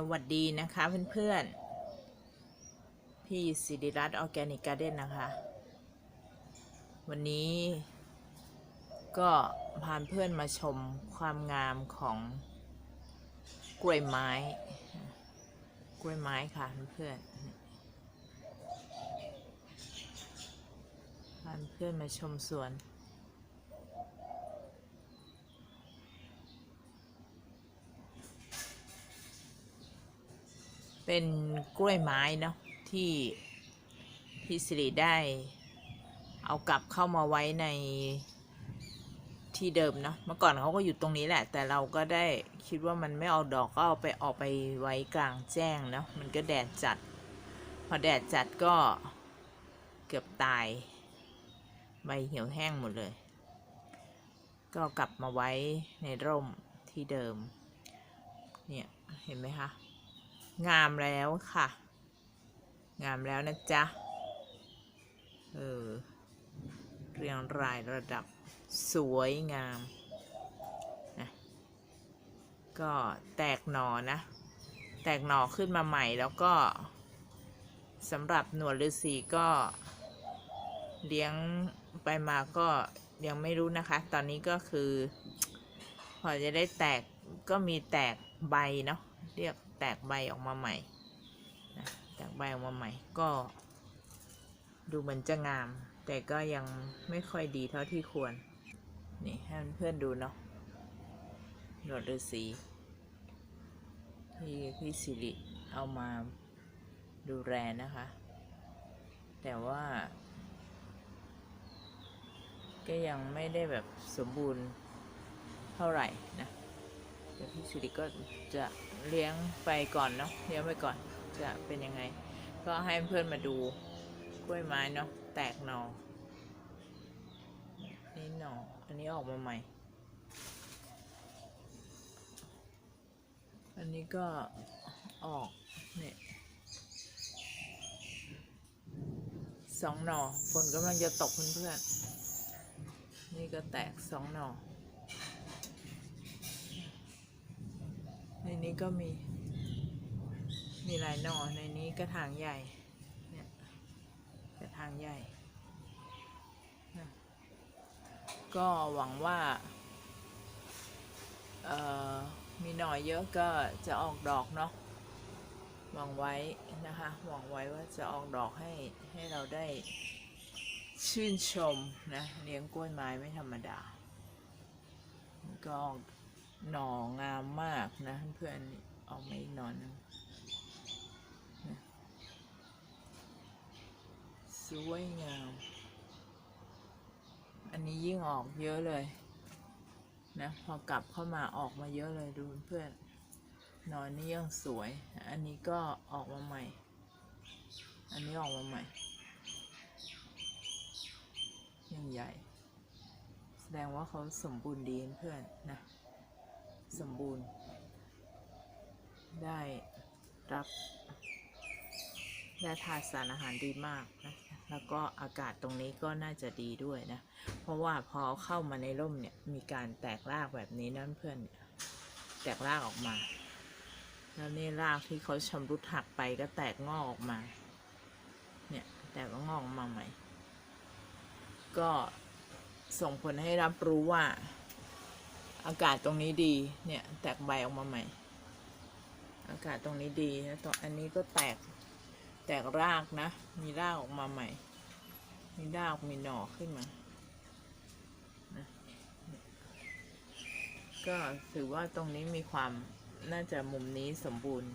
สวัสดีนะคะเพื่อนๆ พี่สิริรัตน์ออร์แกนิกการ์เด้นนะคะ วันนี้ก็พาเพื่อนมาชมความงามของกล้วยไม้ กล้วยไม้ค่ะเพื่อนๆพาเพื่อนมาชมสวน เป็นกล้วยไม้เนาะที่พี่สิริได้เอากลับเข้ามาไว้ในที่เดิมเนาะเมื่อก่อนเขาก็อยู่ตรงนี้แหละ แต่เราก็ได้คิดว่ามันไม่เอาดอกก็เอาไปออกไปไว้กลางแจ้งเนาะมันก็แดดจัด พอแดดจัดก็เกือบตายใบเหี่ยวแห้งหมดเลย ก็กลับมาไว้ในร่มที่เดิม เนี่ย เห็นไหมคะ งามแล้วค่ะ งามแล้วนะจ๊ะ เออ เรียงรายระดับสวยงามนะก็แตกหนอนะ แตกหนอขึ้นมาใหม่แล้วก็สำหรับหนวดฤาษีก็เลี้ยงไปมาก็ยังไม่รู้นะคะ ตอนนี้ก็คือ พอจะได้แตกก็มีแตกใบเนาะเรียก แตกใบออกมาใหม่นะแตกใบออกมาใหม่ก็ ดูเหมือนจะงาม แต่ก็ยังไม่ค่อยดีเท่าที่ควร นี่ให้เพื่อนดูเนาะหนวดฤาษีที่พี่สิริเอามาดูแลนะคะ แต่ว่า ก็ยังไม่ได้แบบสมบูรณ์เท่าไหร่นะ เดี๋ยวพี่สิริก็จะเลี้ยงไปก่อนเนาะเลี้ยงไปก่อนจะเป็นยังไง ก็ให้เพื่อนมาดูกล้วยไม้เนาะแตกหนอนี่หนออันนี้ออกมาใหม่ อันนี้ก็ออกเนี่ยสองหนอฝนกำลังจะตกเพื่อนๆนี่ก็แตกสองหนอ ในนี้ก็มี มีหลายหน่อในนี้กระถางใหญ่ เนี่ยกระถางใหญ่ ก็หวังว่าเอ่อมีหน่อเยอะก็จะออกดอกเนาะหวังไว้นะคะหวังไว้ว่าจะออกดอกให้ให้เราได้ชื่นชมนะเลี้ยงกล้วยไม้ไม่ธรรมดา ก็ออก หน่องามมากนะเพื่อนๆออกมาอีกหน่อหนึงนะสวยงาม อันนี้ยิ่งออกเยอะเลย นะ พอกลับเข้ามาออกมาเยอะเลยดูเพื่อนนอนนี้ยังสวย อันนี้ก็ออกมาใหม่ อันนี้ออกมาใหม่ ยังใหญ่ แสดงว่าเขาสมบูรณ์ดีเพื่อนนะ สมบูรณ์ ได้รับได้ทานสารอาหารดีมากนะแล้วก็อากาศตรงนี้ก็น่าจะดีด้วยนะ เพราะว่าพอเข้ามาในร่มเนี่ยมีการแตกรากแบบนี้นะเพื่อนแตกรากออกมา แล้วนี่รากที่เขาชำรุดหักไปก็แตกงอกออกมา เนี่ยแตกก็งอกออกมาใหม่ ก็ส่งผลให้รับรู้ว่า อากาศตรงนี้ดี เนี่ย แตกใบออกมาใหม่ อากาศตรงนี้ดีนะตรงอันนี้ก็แตก แตกรากนะ มีรากออกมาใหม่ มีรากมีหน่อขึ้นมานะก็ถือว่าตรงนี้มีความน่าจะมุมนี้สมบูรณ์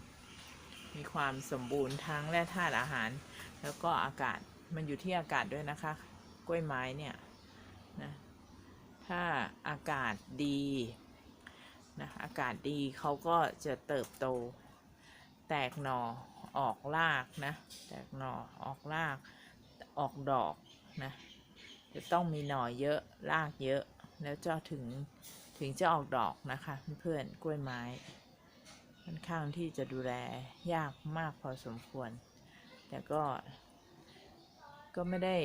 มีความสมบูรณ์ทั้งแร่ธาตุอาหาร แล้วก็อากาศ มันอยู่ที่อากาศด้วยนะคะ กล้วยไม้เนี่ยนะ ถ้าอากาศดีนะอากาศดีเขาก็จะเติบโต แตกหน่อออกรากนะ แตกหน่อออกรากออกดอกนะจะต้องมีหน่อเยอะรากเยอะ แล้วจะถึงถึงจะออกดอกนะคะเพื่อนกล้วยไม้ค่อนข้างที่จะดูแลยากมากพอสมควร แต่ก็ก็ไม่ได้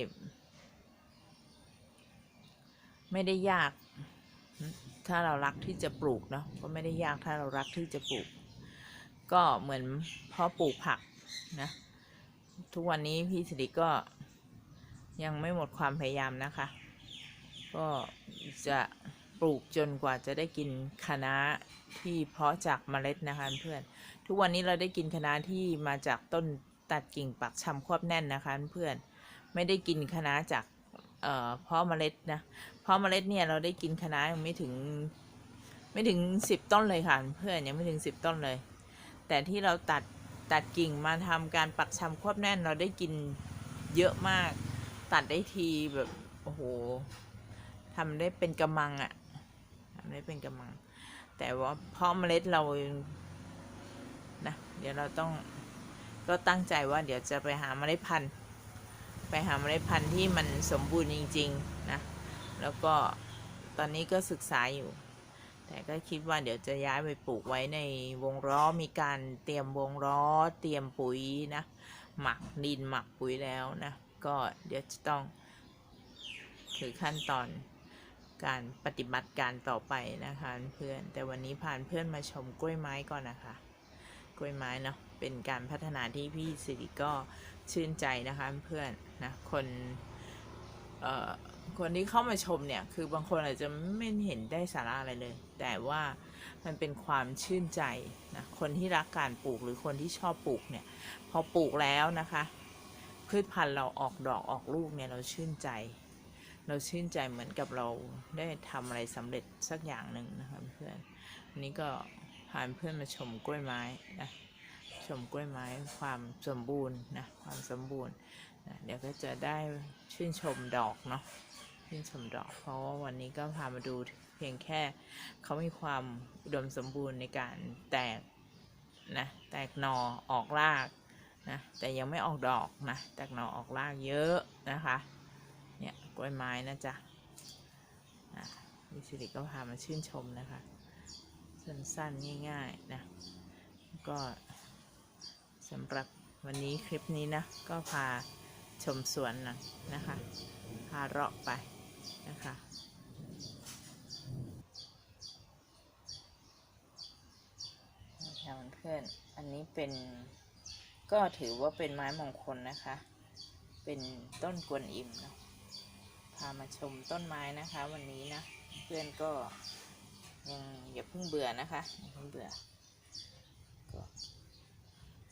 ไม่ได้ยาก ถ้าเรารักที่จะปลูกเนาะก็ไม่ได้ยากถ้าเรารักที่จะปลูก ก็เหมือนเพ่อปลูกผักนะทุกวันนี้พี่สิริก็ยังไม่หมดความพยายามนะคะ ก็จะปลูกจนกว่าจะได้กินคะน้าที่เพาะจากเมล็ดนะคะเพื่อน ทุกวันนี้เราได้กินคะน้าที่มาจากต้นตัดกิ่งปักชำควบแน่นนะคะเพื่อน ไม่ได้กินคะน้าจากเอ่อเพาะเมล็ดนะ เพาะเมล็ดเนี่ยเราได้กินคะน้ายังไม่ถึง ไม่ถึงสิบต้นเลยค่ะ เพื่อนยังไม่ถึงสิบต้นเลย แต่ที่เราตัดตัดกิ่งมาทำการปักชำควบแน่นเราได้กินเยอะมาก ตัดได้ทีแบบโอ้โหทำได้เป็นกำมังอะทำได้เป็นกำมัง แต่ว่าเพราะเมล็ดเรานะเดี๋ยวเราต้องก็ตั้งใจว่าเดี๋ยวจะไปหาเมล็ดพันธุ์ ไปหาเมล็ดพันธุ์ที่มันสมบูรณ์จริง ๆ นะ แล้วก็ตอนนี้ก็ศึกษาอยู่ แต่ก็คิดว่าเดี๋ยวจะย้ายไปปลูกไว้ในวงล้อมีการเตรียมวงล้อเตรียมปุ๋ยนะ หมักดินหมักปุ๋ยแล้วนะ ก็เดี๋ยวจะต้องถือขั้นตอนการปฏิบัติการต่อไปนะคะเพื่อน แต่วันนี้พาเพื่อนมาชมกล้วยไม้ก่อนนะคะ กล้วยไม้เนาะเป็นการพัฒนาที่พี่สิริก็ชื่นใจนะคะเพื่อนนะคน คนที่เข้ามาชมเนี่ย คือบางคนอาจจะไม่เห็นได้สาระอะไรเลย แต่ว่ามันเป็นความชื่นใจนะ คนที่รักการปลูกหรือคนที่ชอบปลูกเนี่ย พอปลูกแล้วนะคะ พืชพันธุ์เราออกดอกออกลูกเนี่ยเราชื่นใจ เราชื่นใจเหมือนกับเราได้ทำอะไรสำเร็จสักอย่างหนึ่งนะคะเพื่อนวันนี้ก็พาเพื่อนมาชมกล้วยไม้นะ ชมกล้วยไม้ความสมบูรณ์นะความสมบูรณ์นะเดี๋ยวก็จะได้ชื่นชมดอกเนาะชื่นชมดอก เพราะว่าวันนี้ก็พามาดูเพียงแค่เขามีความอุดมสมบูรณ์ในการแตกนะแตกหนอออกรากนะแต่ยังไม่ออกดอกนะแตกหนอออกรากเยอะนะคะเนี่ยกล้วยไม้นะจ๊ะอะวิสิริก็พามาชื่นชมนะคะ สั้นๆง่ายๆนะก็ สำหรับวันนี้คลิปนี้นะ ก็พาชมสวนนะนะคะ พาเลาะไปนะคะค่ะเพื่อนอันนี้เป็นก็ถือว่าเป็นไม้มงคลนะคะ เป็นต้นกวนอิมเนาะพามาชมต้นไม้นะคะ วันนี้นะ เพื่อนก็ยังอย่าเพิ่งเบื่อนะคะอย่าเพิ่งเบื่อ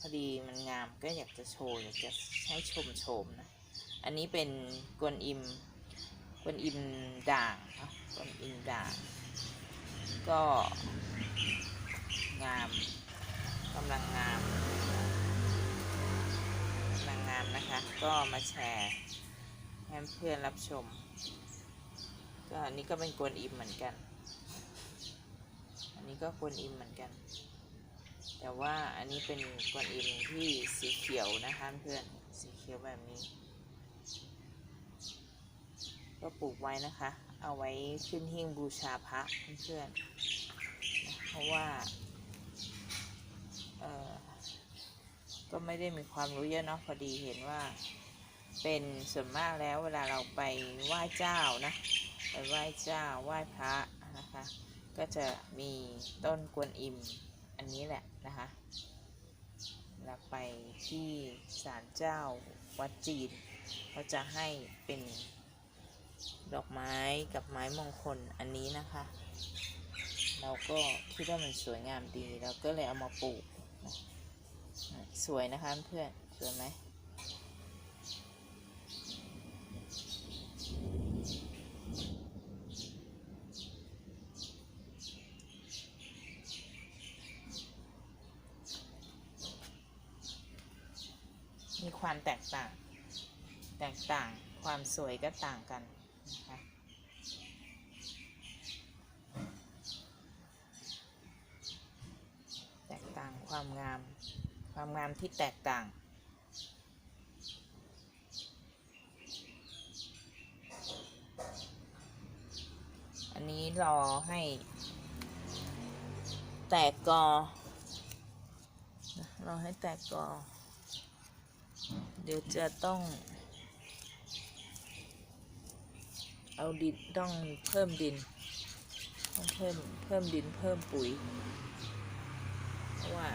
อดีมันงามก็อยากจะโชว์อยากจะให้ชมชมนะ อันนี้เป็นกวนอิมกวนอิมด่างเนาะกวนอิมด่าง ก็งามกำลังงามกำลังงามนะคะ ก็มาแชร์ให้เพื่อนรับชม ก็อันนี้ก็เป็นกวนอิมเหมือนกัน อันนี้ก็กวนอิมเหมือนกัน แต่ว่าอันนี้เป็นกวนอิมที่สีเขียวนะคะเพื่อนสีเขียวแบบนี้ ก็ปลูกไว้นะคะ เอาไว้ขึ้นหิ้งบูชาพระเพื่อนเพราะว่าเออก็ไม่ได้มีความรู้เยอะเนาะพอดีเห็นว่าเป็นส่วนมากแล้วเวลาเราไปไหว้เจ้านะไปไหว้เจ้าไหว้พระนะคะ ก็จะมีต้นกวนอิม อันนี้แหละนะคะเราไปที่ศาลเจ้าวัดจีนเขาจะให้เป็นดอกไม้กับไม้มงคลอันนี้นะคะ เราก็คิดว่ามันสวยงามดีเราก็เลยเอามาปลูก สวยนะคะเพื่อนสวยไหม มี ความแตกต่าง แตกต่างความสวยก็ต่างกันนะคะแตกต่างความงาม ความงามที่แตกต่างอันนี้รอให้ แตกกอรอให้แตกกอ เดี๋ยวจะต้อง เอาดินต้องเพิ่มดิน ต้องเพิ่มเพิ่มดินเพิ่มปุ๋ย เพราะว่า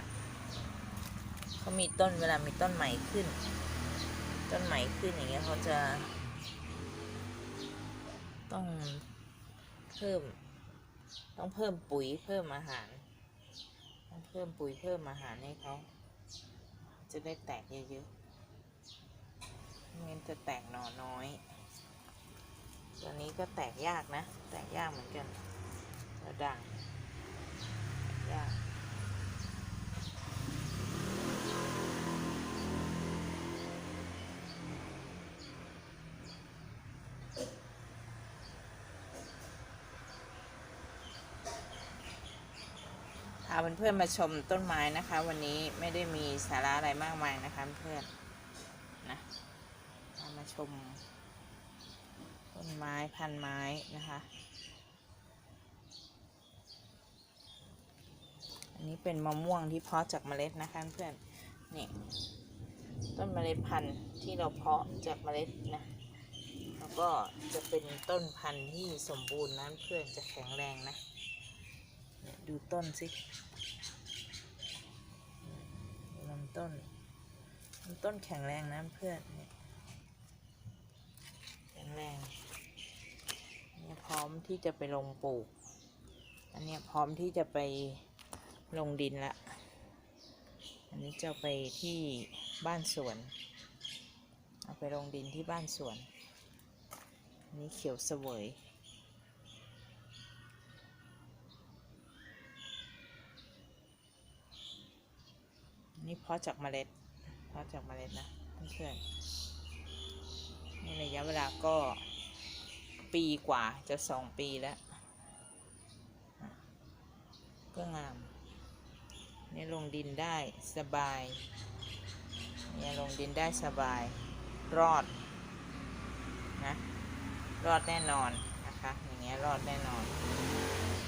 เขามีต้นเวลามีต้นใหม่ขึ้น ต้นใหม่ขึ้นอย่างเงี้ยเขาจะ ต้องเพิ่ม ต้องเพิ่มปุ๋ยเพิ่มอาหาร ต้องเพิ่มปุ๋ยเพิ่มอาหารให้เขาจะได้แตกเยอะๆ ไม่งั้นจะแตกหน่อน้อย ตัวนี้ก็แตกยากนะ แตกยากเหมือนกันแล้วด่างยากพาเพื่อนๆมาชมต้นไม้นะคะ วันนี้ไม่ได้มีสาระอะไรมากมายนะคะเพื่อนนะ มาชมต้นไม้พันไม้นะคะ อันนี้เป็นมะม่วงที่เพาะจากเมล็ดนะคะเพื่อนนี่ต้นเมล็ดพันธุ์ที่เราเพาะจากเมล็ดนะแล้วก็จะเป็นต้นพันธุ์ที่สมบูรณ์นะเพื่อนจะแข็งแรงนะดูต้นสิลำต้นลำต้นแข็งแรงนะเพื่อนเนี่ยแข็งแรงเนี่ยพ ร้อมที่จะไปลงปลูก อันเนี้ยพร้อมที่จะไปลงดินละอันนี้จะไปที่บ้านสวน เอาไปลงดินที่บ้านสวนนนี้เขียวเสวยนนี่เพาะจากเมล็ดเพาะจากเมล็ดนะเพื่อนๆนี่ระยะเวลาก็ ปีกว่าจะสองปีแล้ว ก็งามนี่ลงดินได้สบายเนี่ยลงดินได้สบาย รอดนะรอดแน่นอนนะคะ อย่างเงี้ยรอดแน่นอน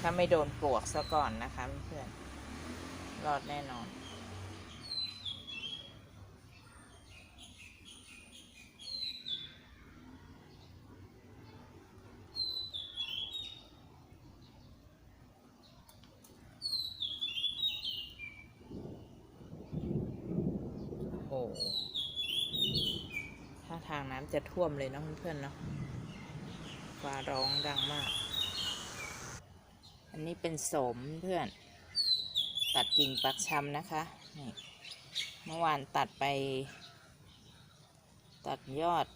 ถ้าไม่โดนปลวกซะก่อนนะคะเพื่อนรอดแน่นอน ถ้าทางน้ำจะท่วมเลยเนาะเพื่อนๆเนาะฟ้าร้องดังมาก อันนี้เป็นโสมเพื่อน ตัดกิ่งปักชำนะคะนี่เมื่อวานตัดไป ตัดยอด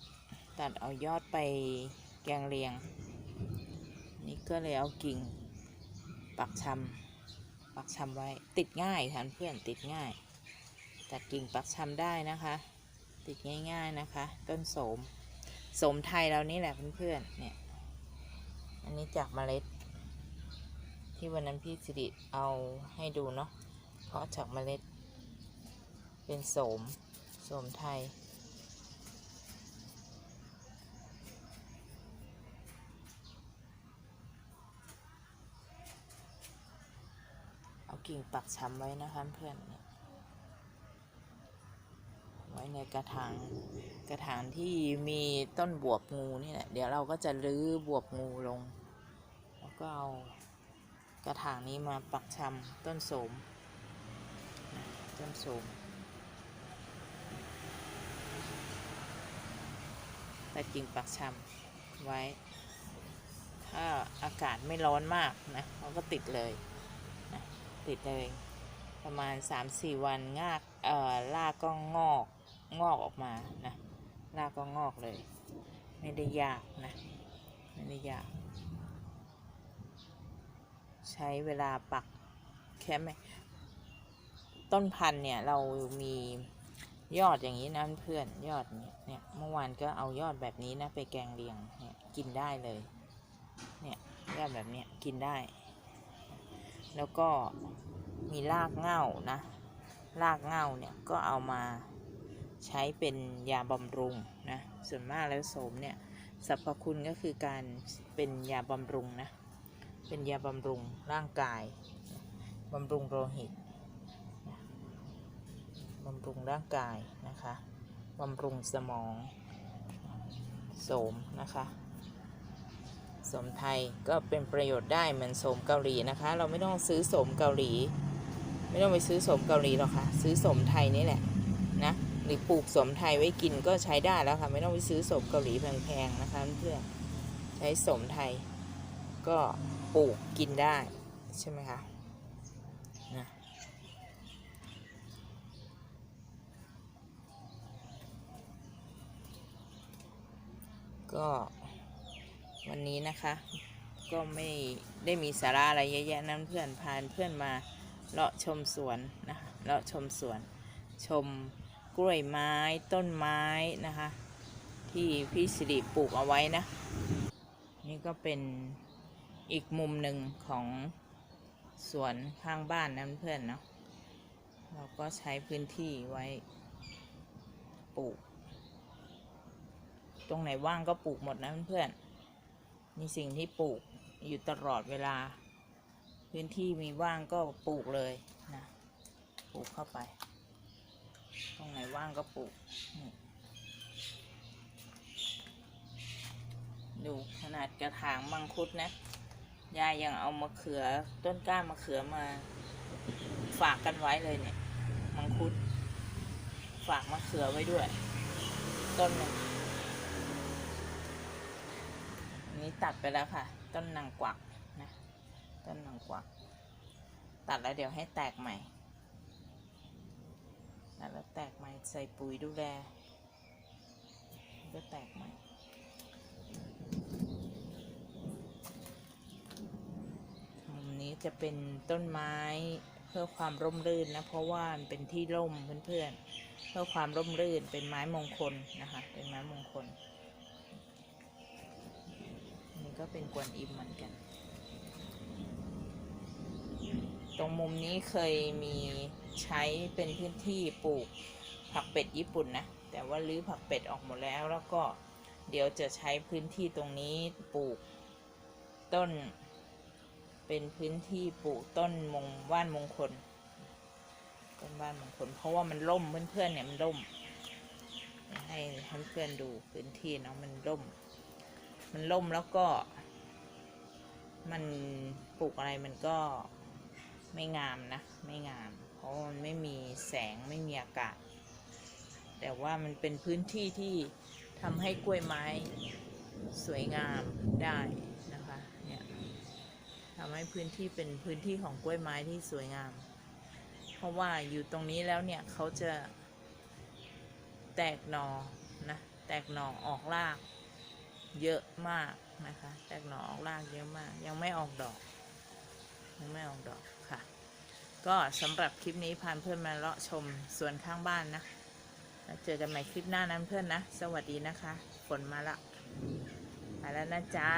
ตัดเอายอดไปแกงเลียง นี่ก็เลยเอากิ่ง ปักชำปักชำไว้ติดง่ายค่ะเพื่อนติดง่าย ตัดกิ่งปักชำได้นะคะ ติดง่ายๆนะคะ ต้นโสมโสมไทยเรานี่แหละเพื่อนๆเนี่ย อันนี้จากเมล็ด ที่วันนั้นพี่สิริเอาให้ดูเนาะเพราะจากเมล็ด เป็นโสมโสมไทย เอากิ่งปักช้ำไว้นะคะเพื่อนเนี่ย ไว้ในกระถางกระถางที่มีต้นบวบงูนี่แหละเดี๋ยวเราก็จะรื้อบวบงูลง แล้วก็เอากระถางนี้มาปักชำต้นโสมต้นโสมแต่กิ่งปักชำไว้ ถ้าอากาศไม่ร้อนมากนะเราก็ติดเลยนะติดเลยประมาณ 3-4 วันงากเอ่อรากก็งอก งอกออกมานะรากก็งอกเลย ไม่ได้ยากนะ ไม่ได้ยาก ใช้เวลาปักแค่ไม่ต้นพันธุ์เนี่ยเรามียอดอย่างนี้นะเพื่อนยอดเนี่ยเนี่ยเมื่อวานก็เอายอดแบบนี้นะไปแกงเลียงเนี่ยกินได้เลย เนี่ยยอดแบบเนี้ยกินได้ แล้วก็มีรากเง้านะรากเง้าเนี่ยก็เอามา ใช้เป็นยาบำรุงนะส่วนมากแล้วโสมเนี่ยสรรพคุณก็คือการเป็นยาบำรุงนะเป็นยาบำรุงร่างกายบำรุงโลหิตบำรุงร่างกายนะคะบำรุงสมองโสมนะคะสมไทยก็เป็นประโยชน์ได้เหมือนสมเกาหลีนะคะ เราไม่ต้องซื้อสมเกาหลี ไม่ต้องไปซื้อสมเกาหลีหรอกค่ะซื้อสมไทยนี่แหละ หรือปลูกสมไทยไว้กินก็ใช้ได้แล้วค่ะ ไม่ต้องไปซื้อสมเกาหลีแพงๆนะคะเพื่อนใช้สมไทยก็ปลูกกินได้ใช่ไหมคะนะก็วันนี้นะคะ ก็ไม่ได้มีสาระอะไรเยอะแยะนั้นเพื่อนพานเพื่อนมาเลาะชมสวนนะคะเลาะชมสวนชม กล้วยไม้ต้นไม้นะคะ ที่พี่สิริปลูกเอาไว้นะ นี่ก็เป็นอีกมุมหนึ่งของสวนข้างบ้านนะเพื่อนเนาะเราก็ใช้พื้นที่ไว้ปลูก ตรงไหนว่างก็ปลูกหมดนะเพื่อนมีสิ่งที่ปลูกอยู่ตลอดเวลา พื้นที่มีว่างก็ปลูกเลยนะ ปลูกเข้าไป ตรงไหนว่างก็ปลูกดูขนาดกระถางมังคุดนะยายยังเอามะเขือต้นกล้ามะเขือมา ฝากกันไว้เลยเนี่ย มังคุด ฝากมะเขือไว้ด้วย ต้นนึ่งนี้ตัดไปแล้วค่ะ ต้นนางกวักนะ ต้นนางกวัก ตัดแล้วเดี๋ยวให้แตกใหม่ ตัดแล้วแตกใหม่ใส่ปุ๋ยดูแลก็แตกใหม่มุมนี้จะเป็นต้นไม้เพื่อความร่มรื่นนะ เพราะว่ามันเป็นที่ร่มเพื่อนๆ เพื่อความร่มรื่นเป็นไม้มงคลนะคะ เป็นไม้มงคล นี่ก็เป็นกวนอิมเหมือนกัน ตรงมุมนี้เคยมีใช้เป็นพื้นที่ปลูกผักเป็ดญี่ปุ่นนะ แต่ว่ารื้อผักเป็ดออกหมดแล้ว แล้วก็เดี๋ยวจะใช้พื้นที่ตรงนี้ปลูกต้น เป็นพื้นที่ปลูกต้นมงว่านมงคล ต้นว่านมงคล เพราะว่ามันร่มเพื่อนๆเนี่ยมันร่ม ให้เพื่อนๆดูพื้นที่เนาะมันร่ม มันร่มแล้วก็ มันปลูกอะไรมันก็ ไม่งามนะ ไม่งาม เพราะมันไม่มีแสงไม่มีอากาศ แต่ว่ามันเป็นพื้นที่ที่ทำให้กล้วยไม้สวยงามได้นะคะเนี่ยทำให้พื้นที่เป็นพื้นที่ของกล้วยไม้ที่สวยงาม เพราะว่าอยู่ตรงนี้แล้วเนี่ยเขาจะแตกหนอนะแตกหนอออกรากเยอะมากนะคะ แตกหนอออกรากเยอะมาก ยังไม่ออกดอก ยังไม่ออกดอก ก็สำหรับคลิปนี้พานเพื่อนมาเลาะชมสวนข้างบ้านนะแล้วเจอกันใหม่คลิปหน้านั้นเพื่อนนะ สวัสดีนะคะ ฝนมาละ ไปแล้วนะจ๊ะ